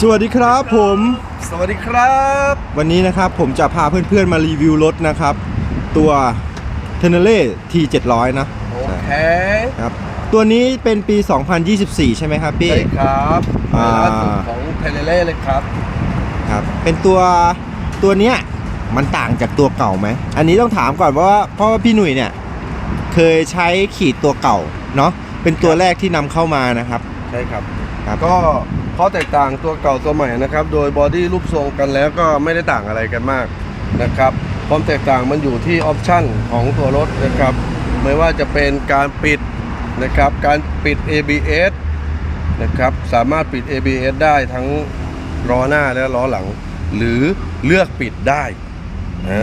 สวัสดีครับผม สวัสดีครับ วันนี้นะครับผมจะพาเพื่อนๆมารีวิวรถนะครับ ตัว t e n e r e T 700นะโอเคครับตัวนี้เป็นปี 2024 ใช่ไหมครับพี่ใช่ครับอ่าล่าสุดของเทเลเล่เลยครับครับเป็นตัวตัวเนี้ยมันต่างจากตัวเก่าไหม อันนี้ต้องถามก่อนว่าเพราะว่าพี่หนุ่ยเนี่ย เคยใช้ขีดตัวเก่าเนาะเป็นตัวแรกที่นำเข้ามานะครับ ใช่ครับ ครับ ก็ข้อแตกต่างตัวเก่าตัวใหม่นะครับ โดยบอดี้รูปทรงกันแล้วก็ไม่ได้ต่างอะไรกันมากนะครับความแตกต่างมันอยู่ที่ออปชั่นของตัวรถนะครับไม่ว่าจะเป็นการปิดนะครับการปิด ABS นะครับสามารถปิด ABS ได้ทั้งล้อหน้าและล้อหลัง หรือเลือกปิดได้อ่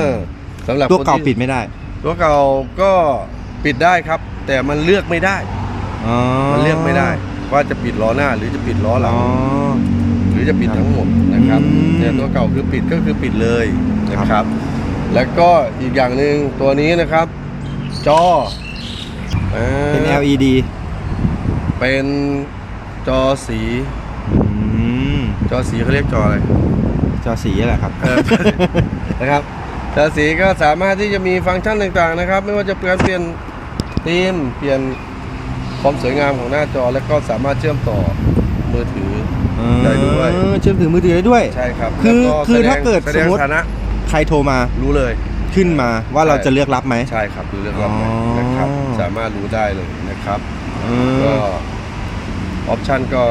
าสำหรับตัวเก่าคนที่ปิดไม่ได้ ตัวเก่าก็ปิดได้ครับ แต่มันเลือกไม่ได้อ๋อมันเลือกไม่ได้ ว่าจะปิดล้อหน้าหรือจะปิดล้อหลัอ๋งอหรือจะปิดทั้งหมดนะครับอืมแต่ตัวเก่าคือปิดก็คือปิดเลยนะคครัรับ บ แล้วก็อีกอย่างหนึ่งตัวนี้นะครับ จออ่าเป็น LED เป็นจอสี อืมจอสีเขาเรียกจออะไร จอสีแหละครับ เออ นะครับจอสีก็สามารถที่จะมีฟังก์ชันต่างๆนะครับ ไม่ว่าจะเปลี่ยนเปลี่ยนธีมเปลี่ยน ความสวยงามของหน้าจอแล้วก็สามารถเชื่อมต่อมือถือ ได้ด้วย เออเชื่อมถึงมือถือได้ด้วย ใช่ครับคือแล้วคือแสดงถ้าเกิดแสดสมงมุติ ฐานะใครโทรมารู้เลย ขึ้นมาว่าใช่เราจะเลือกรับไหม ใช่ครับรู้เรื่องรับไหมอ๋อนะครับสามารถรู้ได้เลยนะครับ เอก็อออปชันก็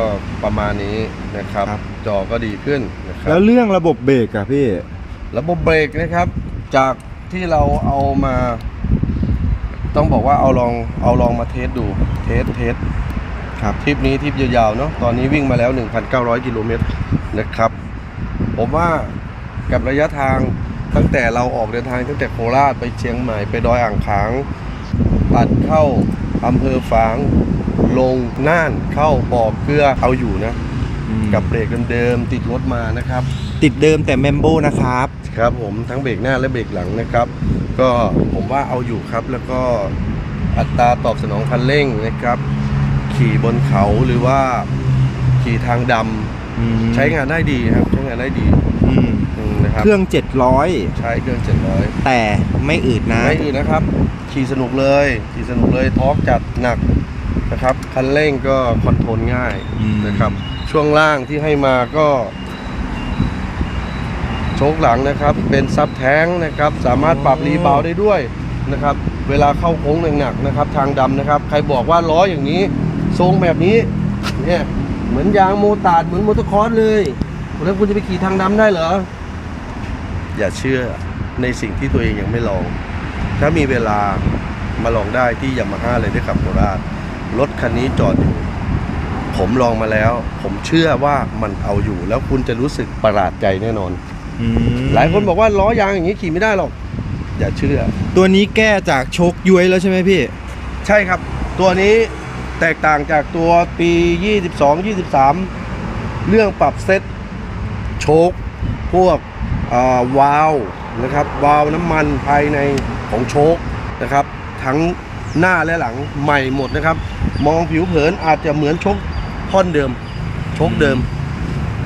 ประมาณนี้นะครับ ครับ จอก็ดีขึ้นนะครับแล้วเรื่องระบบเบรกอะพี่ ระบบเบรกนะครับ จากที่เราเอามา ต้องบอกว่าเอาลองเอาลองมาเทสดูเทสเทสครับทริปนี้ทริปยาวๆเนาะตอนนี้วิ่งมาแล้ว 1,900 กิโลเมตรนะครับ ผมว่ากับระยะทางตั้งแต่เราออกเดินทางตั้งแต่โคราชไปเชียงใหม่ไปดอยอ่างขางตัดเข้าอำเภอฝางลงน่านเข้าบ่อเกลือเอาอยู่นะ กับเบรกเดิมๆติดรถมานะครับ ติดเดิมแต่เมมโบนะครับ ครับผมทั้งเบรกหน้าและเบรกหลังนะครับ ก็ผมว่าเอาอยู่ครับ แล้วก็อัตราตอบสนองคันเร่งนะครับ ขี่บนเขาหรือว่าขี่ทางดำอืมใช้งานได้ดีครับ ใช้งานได้ดีอืมอืมนะครับเครื่องใช้เครื่อง700 700 แต่ไม่อืดนะไม่อื่นนะครับ ขี่สนุกเลยขี่สนุกเลยทอร์กจัดหนักนะครับคันเร่งก็คอนโทรลง่ายอืมนะครับ ช่วงล่างที่ให้มาก็ โชคหลังนะครับ เป็นซับแท้งนะครับ สามารถปรับรีบาวได้ด้วยนะครับ เวลาเข้าโค้งหนักๆนะครับ ทางดำนะครับ ใครบอกว่าล้ออย่างนี้ ทรงแบบนี้ เนี่ย เหมือนยางโมตาร์ดเหมือนมอเตอร์คอร์สเลย แล้วคุณจะไปขี่ทางดำได้เหรอ อย่าเชื่อในสิ่งที่ตัวเองยังไม่ลอง ถ้ามีเวลามาลองได้ที่ยามาฮ่าเลยได้ขับโคราชรถคันนี้จอดอยู่ ผมลองมาแล้ว ผมเชื่อว่ามันเอาอยู่ แล้วคุณจะรู้สึกประหลาดใจแน่นอน อืมหลายคนบอกว่าล้อยางอย่างนี้ขี่ไม่ได้หรอกอย่าเชื่อ ตัวนี้แก้จากโชคย้วยแล้วใช่ไหมพี่ ใช่ครับ ตัวนี้แตกต่างจากตัวปี 22 23 เรื่องปรับเซตโชคพวกอ่าวาล์วนะครับ วาล์วน้ำมันภายในของโชคนะครับ ทั้งหน้าและหลังใหม่หมดนะครับ มองผิวเผินอาจจะเหมือนโชคท่อนเดิม โชคเดิม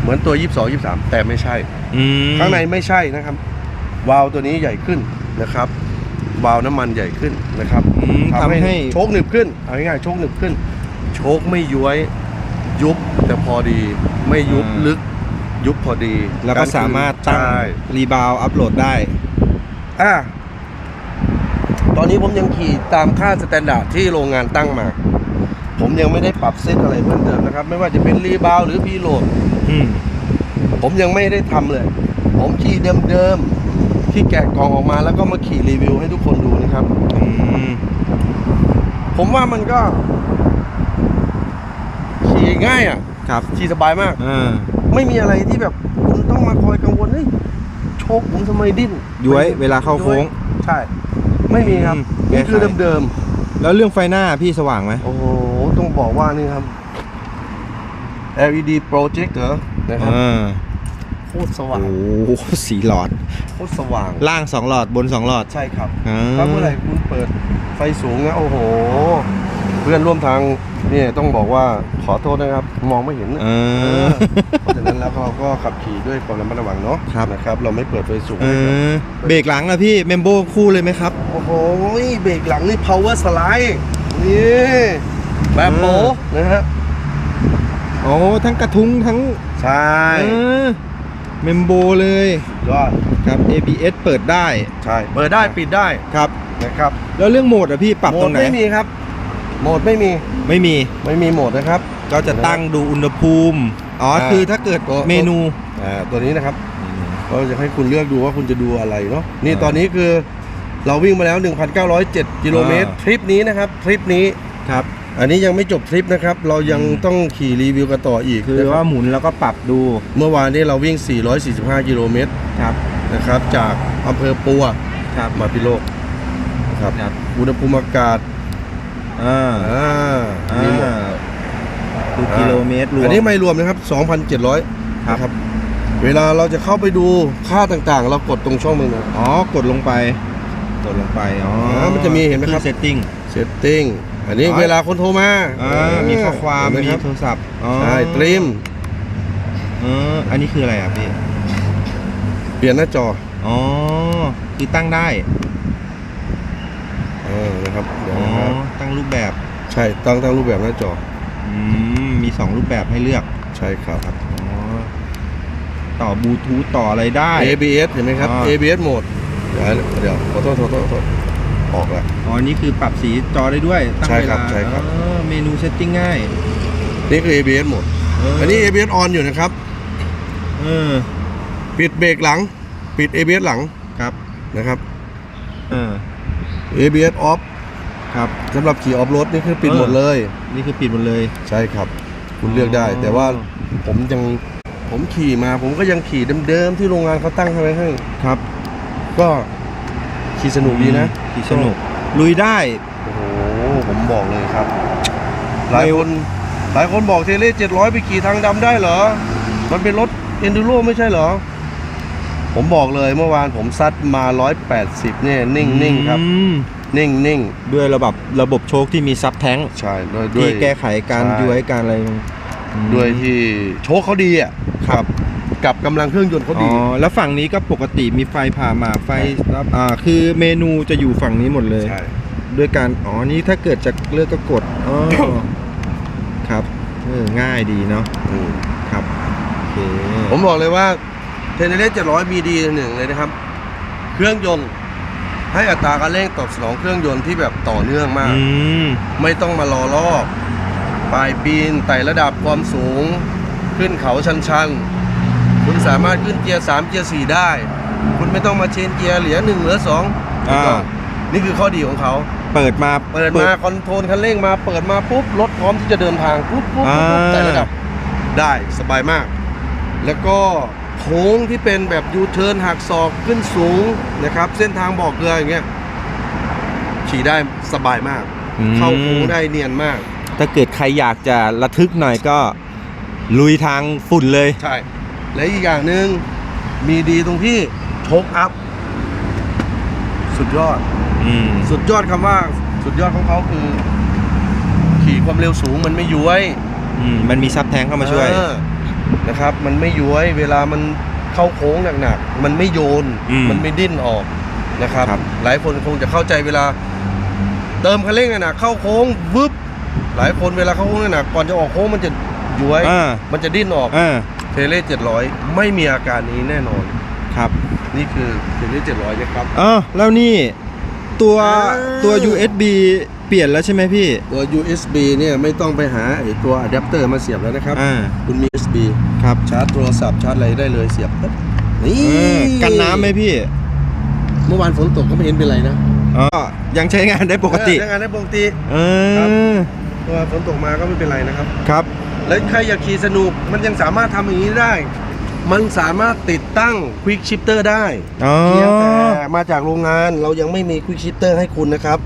เหมือนตัว 22 23 แต่ไม่ใช่ อืมข้างในไม่ใช่นะครับ วาล์วตัวนี้ใหญ่ขึ้นนะครับ วาล์วน้ำมันใหญ่ขึ้นนะครับอืมทำให้โชคหนึบขึ้นเอาง่ายๆโชคหนึบขึ้น โชคไม่ย้วยยุบแต่พอดีไม่ยุบลึกยุบพอดีแล้วก็สามารถตั้งใช่รีบาวอัพโหลดได้ อะตอนนี้ผมยังขี่ตามค่าสแตนดาร์ดที่โรงงานตั้งมา ผมยังไม่ได้ปรับเซตอะไรเพิ่มเติมนะครับ ไม่ว่าจะเป็นรีบาวหรือพีโหลด อืม ผมยังไม่ได้ทำเลย ผมขี่เดิมๆที่แกะกล่องออกมาแล้วก็มาขี่รีวิวให้ทุกคนดูนะครับอืมผมว่ามันก็ ขี่ง่ายอะ ครับขี่สบายมากอ่าไม่มีอะไรที่แบบคุณต้องมาคอยกังวลเฮ้ยโชคผมทำไมดิ้นย้วยเวลาเข้าโค้ง ใช่ ไม่มีครับอืมนี่คือแก้ไขเดิมแล้วเรื่องไฟหน้าพี่สว่างไหมๆโอ้โหต้องบอกว่านี่ครับ LED projector นะครับอ่าโคตรสว่างโอ้โหสีหลอดโคตรสว่าง ล่างสองหลอดบนสองหลอด ใช่ครับอ่า ถ้าเมื่อไหร่คุณเปิดไฟสูงนะโอ้โห เพื่อนร่วมทางเนี่ยต้องบอกว่าขอโทษนะครับ มองไม่เห็นนะเอเออ อเพราะฉะนั้นแล้วเราก็ขับขี่ด้วยความระมัดระวังเนาะครับ นะครับ เราไม่เปิดไฟสูงเออเบรกหลังอะพี่เมมโบคู่เลยไหมครับ โอ้โหเบรกหลังนี่ power slide นี่แบบโปเออนะฮะโอ้ทั้งกระทุ้งทั้งใช่ เออ เมมโบเลยยอดครับ ABS เปิดได้ใช่ เปิดได้ปิดได้ครับ นะครับแล้วเรื่องโหมดอะพี่ปรับโหมตรดงไหนไม่มีครับ โหมดไม่มีไม่มีไม่มีโหมดนะครับ ก็จะตั้งดูอุณหภูมิอ๋ออ่าคือถ้าเกิดตัว เมนู อ่าตัวนี้นะครับก็จะให้คุณเลือกดูว่าคุณจะดูอะไรเนาะนี่อ่าตอนนี้คือเราวิ่งมาแล้ว 1,907กิโลเมตรอ่า ทริปนี้นะครับทริปนี้ครับ อันนี้ยังไม่จบทริปนะครับ เรายังอืมต้องขี่รีวิวกันต่ออีกคือนะรับว่าหมุนแล้วก็ปรับดูเมื่อวานนี้เราวิ่ง 445 กิโลเมตรครับนะครับ จากอำเภอปัวครับมาพิโลกนะครับครับอุณหภูมิอากาศอ่าอ่าอ่ามีหมดดูกิโลเมตรรวมอันนี้ไม่รวมนะครับ 2,700ครับนะครับ เวลาเราจะเข้าไปดูค่าต่างๆ เรากดตรงช่องมือนะอ๋อกดลงไป กดลงไปอ๋ออ่ามันจะมีเห็นไหมครับเซตติ้งเซตติ้ง อันนี้อ๋อเวลาคนโทรมาอ่ามีข้อความเห็นไหมีครับโทรศัพท์อ๋อใช่ตรีมเอออันนี้คืออะไรอะพี่ เปลี่ยนหน้าจอ อ๋อ คือตั้งได้ เออ นะครับเดี๋ยวอ๋อนะครับ ตั้งรูปแบบ ใช่ ตั้งตั้งรูปแบบหน้าจอ อืม มีสองรูปแบบให้เลือก ใช่ครับ อ๋อ ต่อบลูทูธต่ออะไรได้ ABS เห็นไหมครับอ่า ABS โหมด เดี๋ยว เดี๋ยวขอโทษขอโทษขอโทษ ออกแล้ว อ๋อ นี่คือปรับสีจอได้ด้วย ตั้งใช่เวครัลาบใช่ครับ อ๋อเมนูเซตติ้งง่ายนี่คือ ABS โหมด เอันนี้ ABS on อยู่นะครับ เออปิดเบรกหลัง ปิด ABS หลังครับ นะครับ เออ ABS off ครับ สำหรับขี่ออฟโรดนี่คือปิดเออ หมดเลย นี่คือปิดหมดเลย ใช่ครับ คุณเลือกได้ อ๋อ แต่ว่าผมยังผมขี่มา ผมก็ยังขี่เดิมๆที่โรงงานเขาตั้งให้ไว้ให้ ครับ ก็ ขี่สนุกดีนะขี่สนุก ลุยได้ โอ้โห ผมบอกเลยครับ หลายคน หลายคนบอกเทเล่700ไปขี่ทางดำได้เหรอ มันเป็นรถเอนดูโรไม่ใช่เหรอ ผมบอกเลยเมื่อวานผมซัดมา 180 เนี่ย นิ่งๆครับอืมนิ่งด้วยระบบระบบโชคที่มีซับแท้งๆใช่ด้วยด้วที่ยแก้ไขการใช่ย้วยการอะไรอืมด้วยที่โชคเขาดีอะครับ กับกำลังเครื่องยนต์เขาอ๋ดี อแล้วฝั่งนี้ก็ปกติมีไฟผ่ามาไฟรับอ่าคือเมนูจะอยู่ฝั่งนี้หมดเลย ใช่ ด้วยการอ๋อนี่ถ้าเกิดจะเลือกก็กดอ๋อ ครับเออง่ายดีเนาะอืมครับโอเคผมบอกเลยว่าเทเล่700มีดีหนึ่งเลยนะครับ เครื่องยนต์ ให้อัตราการเร่งตอบสนองเครื่องยนต์ที่แบบต่อเนื่องมาก อืมไม่ต้องมารอรอบปลายปีนไต่ระดับความสูง ขึ้นเขาชันๆ คุณสามารถขึ้นเกียร์3เกียร์4ได้ คุณไม่ต้องมาเชนเกียร์เหลือ1เหลือ2อ่า นี่คือข้อดีของเขา เปิดมาเปิดมาคอนโทรลคันเร่งมาเปิดมาปุ๊บรถพร้อมที่จะเดินทางปุ๊บปุ๊บปุ๊บปุ๊บอ่าไต่ระดับได้สบายมาก แล้วก็โค้งที่เป็นแบบยูเทิร์นหักศอกขึ้นสูงนะครับ เส้นทางบ่อเกลืออย่างเงี้ยขี่ได้สบายมากอืมเข้าโค้งได้เนียนมาก ถ้าเกิดใครอยากจะระทึกหน่อยก็ลุยทางฝุ่นเลย ใช่ และอีกอย่างหนึ่งมีดีตรงที่โชคอัพ สุดยอด อืมสุดยอดคำว่าสุดยอดของเขาคือ ขี่ความเร็วสูงมันไม่ย้วยอืมมันมีซับแท้งเข้ามาช่วย เออนะครับ มันไม่ย้วย เวลามันเข้าโค้งหนักๆมันไม่โยนอืมมันไม่ดิ้นออกนะครับ ครับ หลายคนคงจะเข้าใจเวลา เติมคันเร่งหนักๆเข้าโค้งวึบหลายคนเวลาเข้าโค้งหนักๆก่อนจะออกโค้งมันจะย้วย อ่ามันจะดิ้นออก อ่า เทเลเจ็ดร้อยไม่มีอาการนี้แน่นอน ครับ นี่คือเทเลเจ็ดร้อยนะครับอ๋อแล้วนี่ตัวอ่าตัว USB เปลี่ยนแล้วใช่ไหมพี่ ตัว USB เนี่ยไม่ต้องไปหาไอ้ตัวอะแดปเตอร์มาเสียบแล้วนะครับ อ่า คุณมี USB ครับชาร์จโทรศัพท์ชาร์จอะไรได้เลยเสียบปั๊บนี่เออกันน้ำไหมพี่เมื่อวานฝนตกก็ไม่เห็นเป็นไรนะอ๋อยังใช้งานได้ปกติใช้งานได้ปกติ เอครับอเมื่อวานฝนตกมาก็ไม่เป็นไรนะครับ ครับ แล้วใครอยากขี่สนุกมันยังสามารถทำอย่างนี้ได้ มันสามารถติดตั้ง Quick Shifter ได้อ๋อ เพียงแต่มาจากโรงงานเรายังไม่มี Quick Shifter ให้คุณนะครับ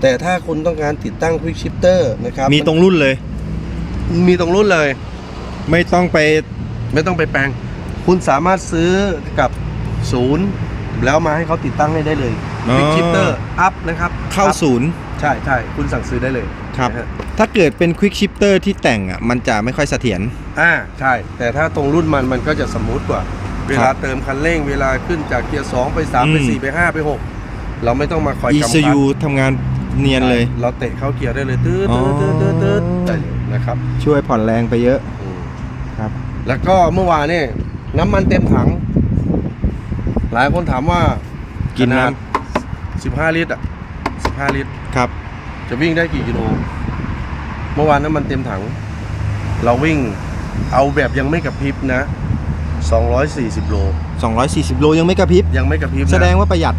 แต่ถ้าคุณต้องการติดตั้ง Quick Shifter นะครับมีตรงรุ่นเลย มีตรงรุ่นเลย ไม่ต้องไป ไม่ต้องไปแปลง คุณสามารถซื้อกับศูนย์ แล้วมาให้เขาติดตั้งให้ได้เลยอ๋อ Quick Shifter อัพนะครับเข้า up ศูนย์ ใช่ใช่คุณสั่งซื้อได้เลย ครับ นะฮะ ถ้าเกิดเป็น Quick Shifter ที่แต่งอะมันจะไม่ค่อยเสถียร อ่าใช่ แต่ถ้าตรงรุ่นมันมันก็จะสมูทกว่า เวลาเติมคันเร่งเวลาขึ้นจากเกียร์สองไปสามไปอืม สี่ไปห้าไปหกเราไม่ต้องมาคอยกำคั ECU ทำงานเนียนเลย เราเตะเข้าเกียร์ได้เลยตืดอ๋อตืดตืดตืดตืดได้เลยนะครับช่วยผ่อนแรงไปเยอะอืมครับ แล้วก็เมื่อวานนี่น้ำมันเต็มถัง หลายคนถามว่ากิกินน้15ลิตรอะ15ลิตร ครับ จะวิ่งได้กี่กิโล เมื่อวานน้ำมันเต็มถัง เราวิ่งเอาแบบยังไม่กระพริบนะ 240 โล 240 โลยังไม่กระพริบ ยังไม่กระพริบนะแสดงว่าประหยัด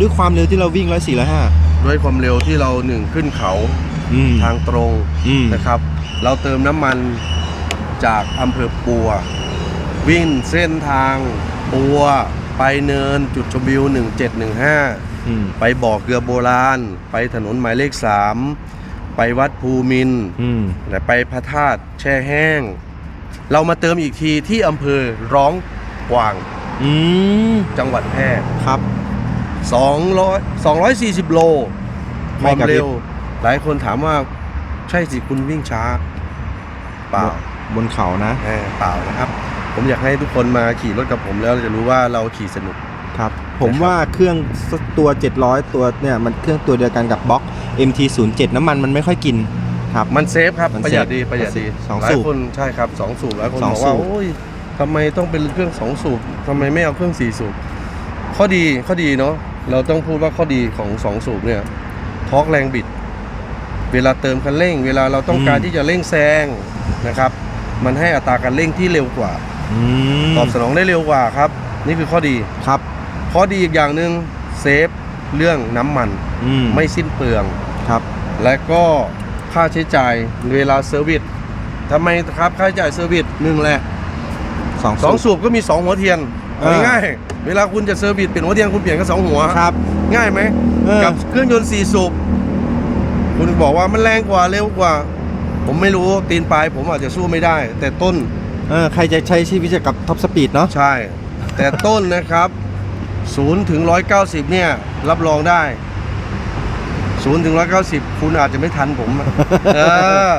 ด้วยความเร็วที่เราวิ่ง104 105ด้วยความเร็วที่เราหนึ่งขึ้นเขาอืมทางตรงอืมนะครับ เราเติมน้ำมันจากอำเภอปัว วิ่งเส้นทางปัวไปเนินจุดชมวิว1715อืม ไปบ่อเกลือโบราณ ไปถนนหมายเลข3ไปวัดภูมินทร์อืมและไปพระธาตุแช่แห้ง เรามาเติมอีกทีที่อำเภอร้องกวางอืมจังหวัดแพร่ครับ200 240โลคไม่วามกระพริบเร็ว หลายคนถามว่าใช่สิคุณวิ่งช้า เปล่าบนเขานะเออเปล่านะครับ ผมอยากให้ทุกคนมาขี่รถกับผมแล้วจะรู้ว่าเราขี่สนุก ครับ ผมว่าเครื่องตัว 700 ตัวเนี่ยมันเครื่องตัวเดียวกันกับบล็อก MT07 น้ำมันมันไม่ค่อยกินครับ มันเซฟครับ มันประหยัดเซฟดีประหยัดดีสองหลาสูยบคนใช่ครับสองสูบหลายคนสองบอกว่าสูบโอ้ยทำไมต้องเป็นเครื่องสองสูบทำไมไม่เอาเครื่องสี่สูบข้อดีข้อดีเนาะเราต้องพูดว่าข้อดีของสองสูบเนี่ยทอร์กแรงบิด เวลาเติมคันเร่ง เวลาเราต้องการที่จะเร่งแซงนะครับ มันให้อัตราการเร่งที่เร็วกว่าอืมตอบสนองได้เร็วกว่าครับ นี่คือข้อดีครับ ข้อดีอีกอย่างหนึ่งเซฟเรื่องน้ำมันอืมไม่สิ้นเปลือง ครับ และก็ค่าใช้จ่ายเวลาเซอร์วิสทำไมครับค่าใช้จ่ายเซอร์วิสหนึ่งแหละสองสองสูบ สูบก็มีสองหัวเทียนเออ ง่ายๆเวลาคุณจะเซอร์วิสเปลี่ยนหัวเทียนคุณเปลี่ยนแค่สองหัว ครับ ง่ายไหมเออ กับเครื่องยนต์สี่สูบคุณบอกว่ามันแรงกว่าเร็วกว่า ผมไม่รู้ตีนปลายผมอาจจะสู้ไม่ได้ แต่ต้นเออใครจะใช้ชีวิตกับท็อปสปีดเนาะ ใช่ แต่ต้นนะครับ 0ถึง190 เนี่ย รับรองได้0ถึง190 คุณอาจจะไม่ทันผมอะเออ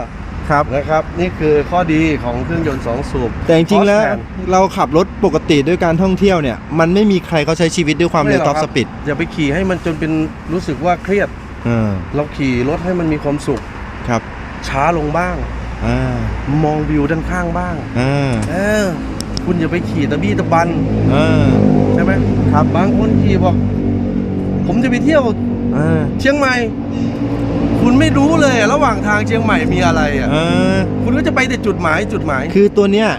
ครับนะครับ นี่คือข้อดีของเครื่องยนต์ 2 สูบแต่จริงๆแล้ว Crossfan เราขับรถปกติด้วยการท่องเที่ยวเนี่ย มันไม่มีใครเขาใช้ชีวิตด้วยความเร็วไหท็รอกปคสบปีดอย่าไปขี่ให้มันจนเป็นรู้สึกว่าเครียดเออเราขี่รถให้มันมีความสุขครับ ช้าลงบ้างอ่ามองวิวด้านข้างบ้างอ่าเออคุณอย่าไปขี่ตะบี้ตะบันเออใช่ไหม ครับ บางคนขี่บอก ผมจะไปเที่ยวอ่าเชียงใหม่ คุณไม่รู้เลยอะระหว่างทางเชียงใหม่มีอะไรอะ เออ คุณก็จะไปแต่จุดหมายจุดหมาย คือตัวเนี้ย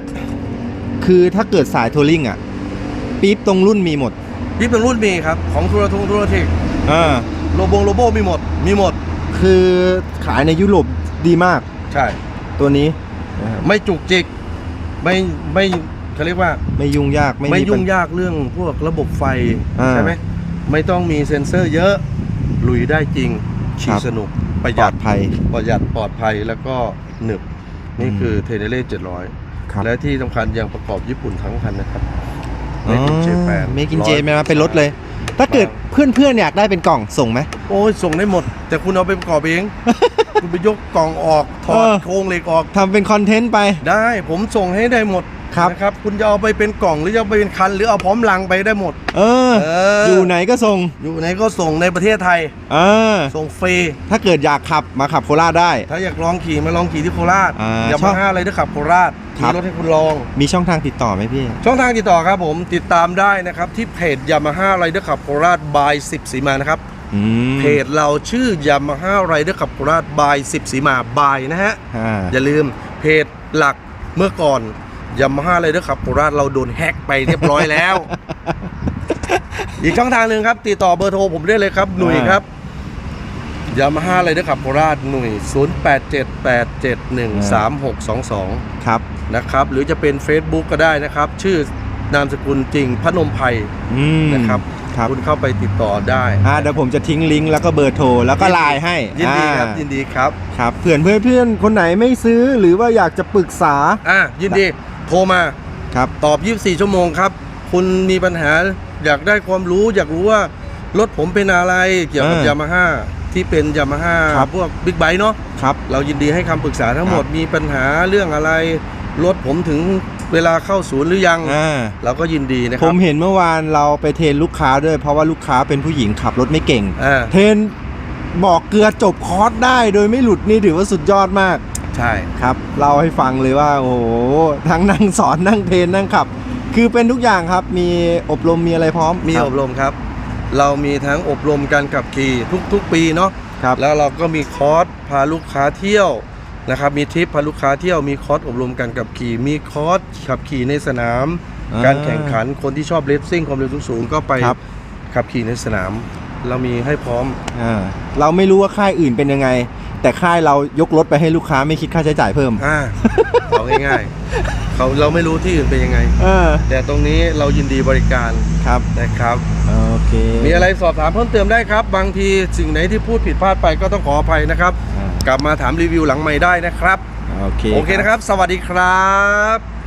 คือถ้าเกิดสายทัวริงอะปี๊บตรงรุ่นมีหมดที่เป็นรุ่นมีครับ ของทุรทงทุรเทคอ่าโลโบโลโบมีหมด มีหมด คือขายในยุโรปดีมากใช่ ตัวนี้นะครับไม่จุกจิก ไม่ไม่ เขาเรียกว่าไม่ยุ่งยากไม่มียุ่งปัญยากเรื่องพวกระบบไฟอ่าใช่ไหมไม่ต้องมีเซ็นเซอร์เยอะลุยได้จริงคขี่รับสนุกประปหลยัอดดภัยประหยัดปลอดภัยแล้วก็หนึบนี่อืมคือเทเนเล่เจ็ดร้อยครับและที่สำคัญยังประกอบญี่ปุ่นทั้งคันนะครับไม่ถึงเจแปนเมกินเจมาเป็นรถเลย ถ้าเกิดเพื่อนๆอยากได้เป็นกล่องส่งไหมโอ้ยส่งได้หมด แต่คุณเอาไปประกอบเองคุณไปยกกล่องออกถอดเออโครงเหล็กออกทำเป็นคอนเทนต์ไปได้ ผมส่งให้ได้หมด ครับ นะครับคุณจะเอาไปเป็นกล่องหรือจะเอาไปเป็นคัน หรือเอาพร้อมลังไปได้หมด เออ เอออ อยู่ไหนก็ส่งอยู่ไหนก็ส่งในประเทศไทย เออส่งฟรี ถ้าเกิดอยากขับมาขับโคราชได้ ถ้าอยากลองขี่มาลองขี่ที่โคราชอ่าอย่าชอมาบห้าอะไรด้วยขับโคราชครัมีบ รถให้คุณลอง มีช่องทางติดต่อไหมพี่ ช่องทางติดต่อครับผมติดตามได้นะครับ ที่เพจยามาฮ่าไรเดอร์ขับโคราชบายสิบสีมานะครับ อืมเพจเราชื่อยามาฮ่าไรเดอร์ขับโคราชบายสิบสีมาบายนะฮะ อ่าอย่าลืมเพจหลักเมื่อก่อน ยามาฮ่าไรเดอร์ขับโคราชเราโดนแฮ็กไปเรียบร้อยแล้ว อีกช่องทางหนึ่งครับ ติดต่อเบอร์โทรผมได้เลยครับ หนุ่ยครับยามาฮ่าไรเดอร์ขับโคราชหนุ่ย0878713622 ครับ นะครับ หรือจะเป็น Facebook ก็ได้นะครับ ชื่อนามสกุลจริงพนมไพรอืมนะครับครับคุณเข้าไปติดต่อได้อ่าเดี๋ยวผมจะทิ้งลิงก์แล้วก็เบอร์โทรแล้วก็ไลน์ให้ยินดีครับอ่ายินดีครับครับเพื่อนเพื่อนเพื่อนคนไหนไม่ซื้อหรือว่าอยากจะปรึกษาอะยินดี โทรมาครับตอบ 24 ชั่วโมงครับ คุณมีปัญหาอยากได้ความรู้ อยากรู้ว่ารถผมเป็นอะไรเกี่ยวกับอ่ายยามาฮ่าที่เป็นยามาฮ่าครับพวกบิ๊กไบค์เนาะครับเรายินดีให้คำปรึกษาทั้งหมดครับมีปัญหาเรื่องอะไร รถผมถึงเวลาเข้าศูนย์หรือยัง อ่า เราก็ยินดีนะคผรับมเห็นเมื่อวานเราไปเทรนลูกค้าด้วย เพราะว่าลูกค้าเป็นผู้หญิงขับรถไม่เก่ง อ่า เทรนบอกเกลือจบคอร์สได้โดยไม่หลุดนี่ถือว่าสุดยอดมาก ใช่ ครับเล่าให้ฟังเลยว่าโอ้โหทั้งนั่งสอนนั่งเทรนนั่งขับ คือเป็นทุกอย่างครับมีอบรมมีอะไรพร้อมมีคอบรมครับ เรามีทั้งอบรมการขับขี่ทุก ๆ ปีเนาะครับแล้วเราก็มีคอร์สพาลูกค้าเที่ยวนะครับมีทริปพาลูกค้าเที่ยวมีคอร์สอบรมการขับขี่ มีคอร์สขับขี่ในสนามอ่าการแข่งขันคนที่ชอบเลสซิ่งความเร็วสูงๆก็ไปครับขับขี่ในสนาม เรามีให้พร้อมอ่าเราไม่รู้ว่าค่ายอื่นเป็นยังไง แต่ค่ายเรายกรถไปให้ลูกค้าไม่คิดค่าใช้จ่ายเพิ่ม อ่าเอาง่ายๆเขาเราไม่รู้ที่อื่นเป็นยังไง เออแต่ตรงนี้เรายินดีบริการครับนะครับ โอเคมีอะไรสอบถามเพิ่มเติมได้ครับ บางทีสิ่งไหนที่พูดผิดพลาดไปก็ต้องขออภัยนะครับ อ่ากลับมาถามรีวิวหลังใหม่ได้นะครับ โอเคโอเคนะครับ สวัสดีครับ